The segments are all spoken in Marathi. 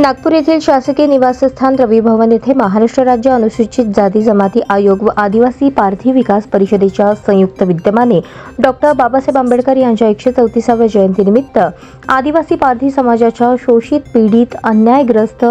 नागपूर येथील शासकीय निवासस्थान रवी भवन येथे महाराष्ट्र राज्य अनुसूचित जाती जमाती आयोग व आदिवासी पारधी विकास परिषदेच्या संयुक्त विद्यमाने डॉक्टर बाबासाहेब आंबेडकर यांच्या एकशे चौतीसाव्या जयंतीनिमित्त आदिवासी पारधी समाजाच्या शोषित पीडित अन्यायग्रस्त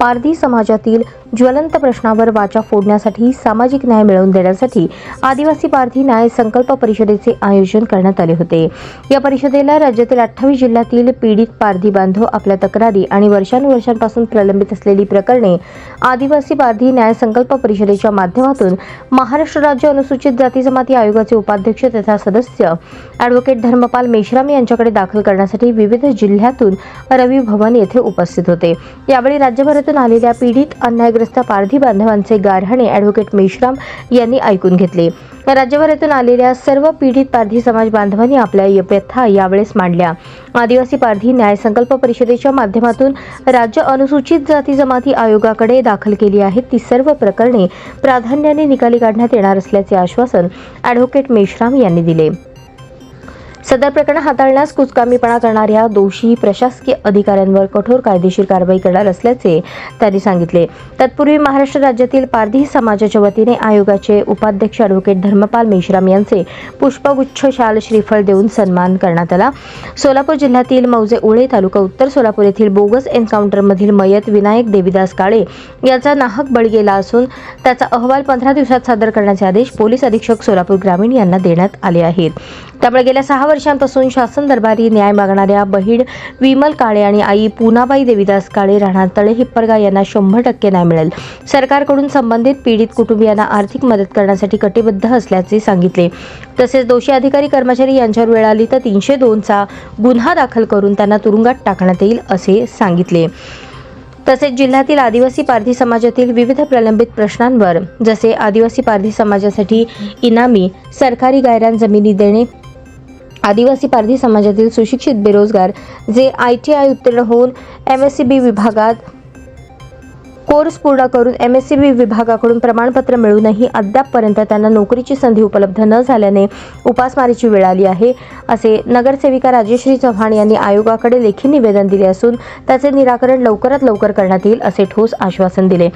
पारधी समाजातील ज्वलंत प्रश्नावर वाचा फोडण्यासाठी सामाजिक न्याय मिळवून देण्यासाठी आदिवासी पारधी न्याय संकल्प परिषदेचे आयोजन करण्यात आले होते. या परिषदेला राज्यातील अठ्ठावीस जिल्ह्यातील पीडित पारधी बांधव आपल्या तक्रारी आणि वर्षानुवर्षांपासून प्रलंबित असलेली प्रकरणे आदिवासी पारधी न्याय संकल्प परिषदेच्या माध्यमातून महाराष्ट्र राज्य अनुसूचित जाती जमाती आयोगाचे उपाध्यक्ष तथा सदस्य ऍडव्होकेट धर्मपाल मेश्राम यांच्याकडे दाखल करण्यासाठी विविध जिल्ह्यातून रवी भवन येथे उपस्थित होते. यावेळी राज्यभरात राज्यभरातून आलेल्या पीडित अन्यायग्रस्त पारधी बांधवांचे गारहाणे ॲडव्होकेट मेश्राम यांनी ऐकून घेतले. राज्यभरातून आलेल्या सर्व पीडित पारधी समाज बांधवांनी आपल्या व्यथा यावेळेस मांडल्या. आदिवासी पारधी न्याय संकल्प परिषदेच्या माध्यमातून राज्य अनुसूचित जाती जमाती आयोगाकडे दाखल केली आहेत. ती सर्व प्रकरणे प्राधान्याने निकाली काढण्यात येणार असल्याचे आश्वासन ॲडव्होकेट मेश्राम यांनी दिले. सदर प्रकरण हाताळण्यास कुचकामीपणा करणाऱ्या दोषी प्रशासकीय अधिकाऱ्यांवर कठोर कायदेशीर कारवाई करणार असल्याचे त्यांनी सांगितले. तत्पूर्वी महाराष्ट्र राज्यातील पारधी समाजाच्या वतीने आयोगाचे उपाध्यक्ष अॅडव्होकेट धर्मपाल मेश्राम यांचे पुष्पगुच्छ शाल श्रीफळ देऊन सन्मान करण्यात आला. सोलापूर जिल्ह्यातील मौजे उळे तालुका उत्तर सोलापूर येथील बोगस एन्काउंटरमधील मयत विनायक देविदास काळे याचा नाहक बळी गेला असून त्याचा अहवाल पंधरा दिवसात सादर करण्याचे आदेश पोलीस अधीक्षक सोलापूर ग्रामीण यांना देण्यात आले आहेत. त्यामुळे गेल्या सहा वर्षांपासून शासन दरबारी न्याय मागणाऱ्या बहीण विमल काळे आणि आई पुनाबाई देविदास काळे राहणार तळे हिप्परगा यांना शंभर टक्के न्याय मिळेल. सरकारकडून संबंधित पीडित कुटुंबियांना आर्थिक मदत करण्यासाठी कटिबद्ध असल्याचे सांगितले. तसेच दोषी अधिकारी कर्मचारी यांच्यावर वेळ आली तर तीनशे दोनचा गुन्हा दाखल करून त्यांना तुरुंगात टाकण्यात येईल असे सांगितले. तसेच जिल्ह्यातील आदिवासी पारधी समाजातील विविध प्रलंबित प्रश्नांवर जसे आदिवासी पारधी समाजासाठी इनामी सरकारी गायरान जमिनी देणे आदिवासी पारधी समाजातील सुशिक्षित बेरोजगार जे आय टी आय उत्तीर्ण होऊन एम एस सी बी विभागात कोर्स पूर्ण करून एम एस सी बी विभागाकडून प्रमाणपत्र मिळूनही अद्यापपर्यंत त्यांना नोकरीची संधी उपलब्ध न झाल्याने उपासमारीची वेळ आली आहे. असे नगरसेविका राजेश्री चव्हाण यांनी आयोगाकडे लेखी निवेदन दिले असून त्याचे निराकरण लवकरात लवकर करण्यात येईल असे ठोस आश्वासन दिले.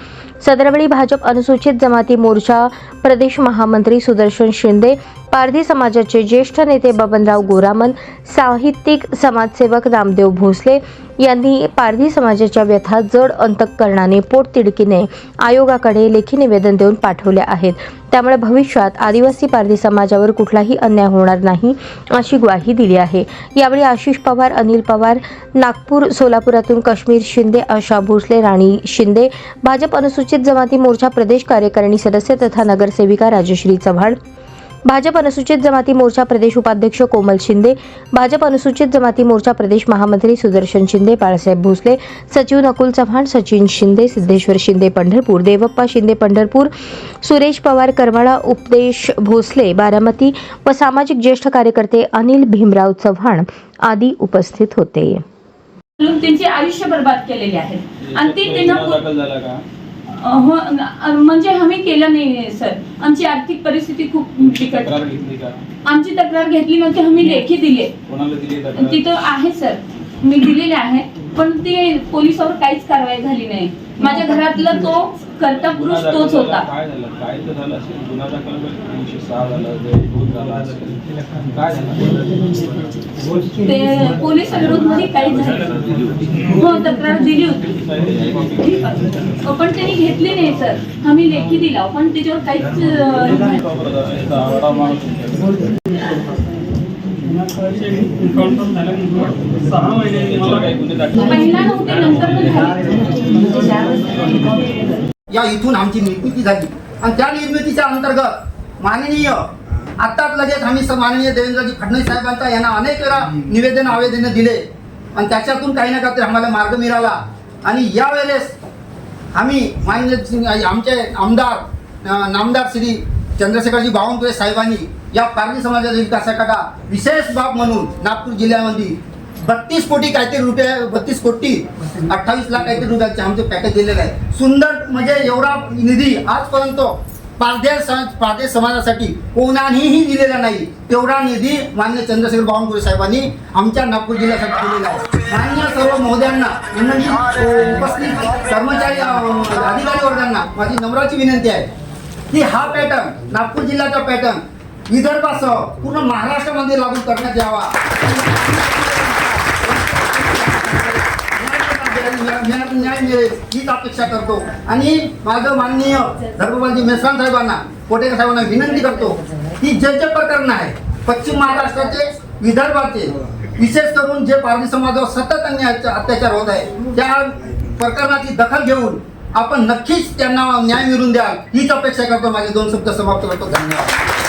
सदरवेळी भाजप अनुसूचित जमाती मोर्चा प्रदेश महामंत्री सुदर्शन शिंदे पारधी समाजाचे ज्येष्ठ नेते बबनराव गोरामन साहित्यिक समाजसेवक रामदेव भोसले यांनी पारधी समाजाच्या व्यथा जड अंतकरणाने पोटतिडकीने आयोगाकडे लेखी निवेदन देऊन पाठवल्या आहेत. त्यामुळे भविष्यात आदिवासी पारधी समाजावर कुठलाही अन्याय होणार नाही अशी ग्वाही दिली आहे. यावेळी आशिष पवार अनिल पवार नागपूर सोलापुरातून काश्मीर शिंदे आशा भोसले राणी शिंदे भाजप अनुसूचित जमाती मोर्चा प्रदेश कार्यकारिणी सदस्य तथा नगरसेविका राजश्री चव्हाण भाजप अनुसूचित जमाती मोर्चा प्रदेश उपाध्यक्ष कोमल शिंदे भाजप अनुसूचित जमाती मोर्चा प्रदेश महामंत्री सुदर्शन शिंदे बाळासाहेब भोसले सचिव नकुल चव्हाण सचिन शिंदे सिद्धेश्वर शिंदे पंढरपूर देवप्पा शिंदे पंढरपूर सुरेश पवार करमाळा उपदेश भोसले बारामती व सामाजिक ज्येष्ठ कार्यकर्ते अनिल भीमराव चव्हाण आदी उपस्थित होते. त्यांचे आयुष्य बर्बाद केलेले आहे. आणि ते त्यांना हो, म्हणजे आम्ही केलं नाही सर. आमची आर्थिक परिस्थिती खूप बिकट. आमची तक्रार घेतली नव्हती आम्ही लेखी दिले. तिथं आहे सर. मी दिलेले आहे. पण ते पोलिसावर काहीच कारवाई झाली नाही. माझ्या घरातला तो कर्ता पुरुष गुन्हा तोच होता. काय झालं? काय तर झालं असेल. गुन्हा दाखल तीनशे सहा झालं ते दोन झाला असेल. काय झालं? ते पोलीस विरोधामध्ये काहीच झालं हो तक्रार दिली होती. पण त्यांनी घेतली नाही सर. आम्ही लेखी दिला. पण त्याच्यावर काहीच सहा महिने काही पहिला नव्हते नंतर या इथून आमची निर्मिती झाली. आणि त्या निर्मितीच्या अंतर्गत माननीय आत्ताच लगेच आम्ही स- माननीय देवेंद्रजी फडणवीस साहेबांचा यांना अनेक वेळा निवेदन आवेदन दिले. आणि त्याच्यातून काही ना काहीतरी आम्हाला मार्ग मिळाला. आणि यावेळेस आम्ही माननीय सिंग- आमचे आमदार नामदार श्री चंद्रशेखरजी बावनकुळे साहेबांनी या पारधी समाजाच्या विकासाकरता विशेष बाब म्हणून नागपूर जिल्ह्यामध्ये बत्तीस कोटी काहीतरी रुपये बत्तीस कोटी अठ्ठावीस लाख काहीतरी रुपयाचे आमचे पॅकेज दिलेलं आहे सुंदर म्हणजे एवढा निधी आजपर्यंत पारदेश पारदेश समाजासाठी कोणानेही दिलेला नाही. तेवढा निधी मान्य चंद्रशेखर बावनकुळे साहेबांनी आमच्या नागपूर जिल्ह्यासाठी दिलेला आहे. मान्य सर्व महोदयांना उपस्थित कर्मचारी अधिकारी वर्गांना माझी नम्राची विनंती आहे की हा पॅटर्न नागपूर जिल्ह्याचा पॅटर्न विदर्भासह पूर्ण महाराष्ट्रामध्ये लागू करण्यात यावा. न्याय मिळेल हीच अपेक्षा करतो. आणि माझं माननीय धर्मपालजी मेश्राम साहेबांना कोटेकर साहेबांना विनंती करतो की जे जे प्रकरण आहे पश्चिम महाराष्ट्राचे विदर्भाचे विशेष करून जे पारधी समाजावर सतत अन्याय अत्याचार होत आहे त्या प्रकरणाची दखल घेऊन आपण नक्कीच त्यांना न्याय मिळून द्याल. हीच अपेक्षा करतो. माझे दोन शब्द समाप्त करतो. धन्यवाद.